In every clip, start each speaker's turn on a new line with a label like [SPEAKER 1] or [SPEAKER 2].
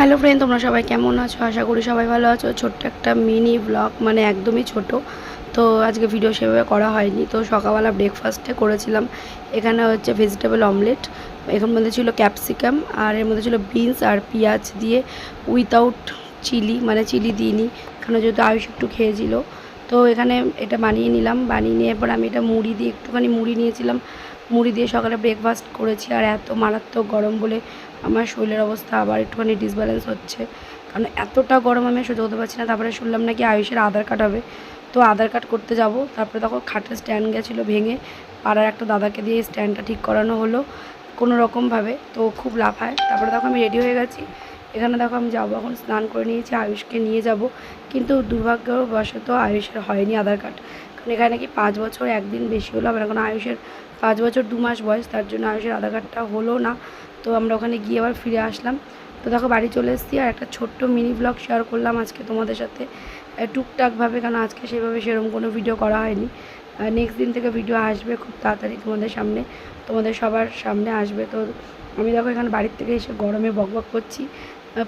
[SPEAKER 1] Hello friend তোমরা সবাই কেমন আছো? আশা করি সবাই ভালো আছো। ছোট্ট একটা মিনি ব্লগ মানে একদমই ছোট। তো আজকে ভিডিও সেভাবে করা হয়নি। তো সকালবেলা ব্রেকফাস্টে করেছিলাম। এখানে হচ্ছে ভেজিটেবল অমলেট এখান মধ্যে ছিল ক্যাপসিকাম আর এর মধ্যে ছিল বিনস আর পেঁয়াজ দিয়ে উইথাউট চিলি মানে চিলি দিইনি এখানে যেহেতু আয়ুষ একটু খেয়েছিল। তো এখানে এটা বানিয়ে নিলাম। বানিয়ে নিয়ে পর আমি এটা মুড়ি দিয়ে একটুখানি মুড়ি নিয়েছিলাম। মুড়ি দিয়ে সকালে ব্রেকফাস্ট করেছি আর এত মারাত্মক গরম বলে আমার শরীরের অবস্থা আবার একটুখানি ডিসব্যালেন্স হচ্ছে। কারণ এতটা গরম আমি সহ্য করতে পারছি না। তারপরে শুনলাম নাকি আয়ুষের আধার কার্ড হবে। তো আধার কার্ড করতে যাব। তারপরে তখন খাটের স্ট্যান্ড গেছিল ভেঙে। পাড়ার একটা দাদাকে দিয়ে স্ট্যান্ডটা ঠিক করানো হলো কোনো রকমভাবে তো খুব লাফায়। তারপরে তখন আমি রেডি হয়ে গেছি। এখানে দেখো আমি যাব। এখন স্নান করে নিয়েছি, আয়ুষকে নিয়ে যাব। কিন্তু দুর্ভাগ্যবশত আয়ুষের হয়নি আধার কার্ড এখানে নাকি পাঁচ বছর একদিন বেশি হলো? আবার এখন আয়ুষের পাঁচ বছর দু মাস বয়স, তার জন্য আয়ুষের আধার কার্ডটা হলো না। তো আমরা ওখানে গিয়ে আবার ফিরে আসলাম। তো দেখো, বাড়ি চলে এসেছি আর একটা ছোট্ট মিনি ব্লগ শেয়ার করলাম আজকে তোমাদের সাথে। টুকটাকভাবে কারণ আজকে সেভাবে সেরকম কোনো ভিডিও করা হয়নি। নেক্সট দিন থেকে ভিডিও আসবে খুব তাড়াতাড়ি তোমাদের সামনে। তোমাদের সবার সামনে আসবে। তো আমি দেখো, এখানে বাড়ির থেকে এসে গরমে বকবক করছি।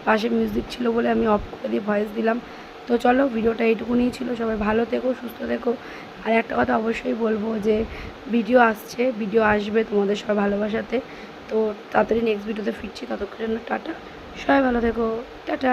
[SPEAKER 1] পাশে মিউজিক ছিল বলে আমি অফ করে দিয়ে ভয়েস দিলাম। তো চলো, ভিডিওটা এইটুকুনিই ছিল। সবাই ভালো থেকো, সুস্থ থেকো। আর একটা কথা অবশ্যই বলব যে, ভিডিও আসছে, ভিডিও আসবে তোমাদের সবাই ভালোবাসাতে। তো তাড়াতাড়ি নেক্সট ভিডিওতে ফিরছি। ততক্ষণের টাটা। সবাই ভালো থেকো। টাটা।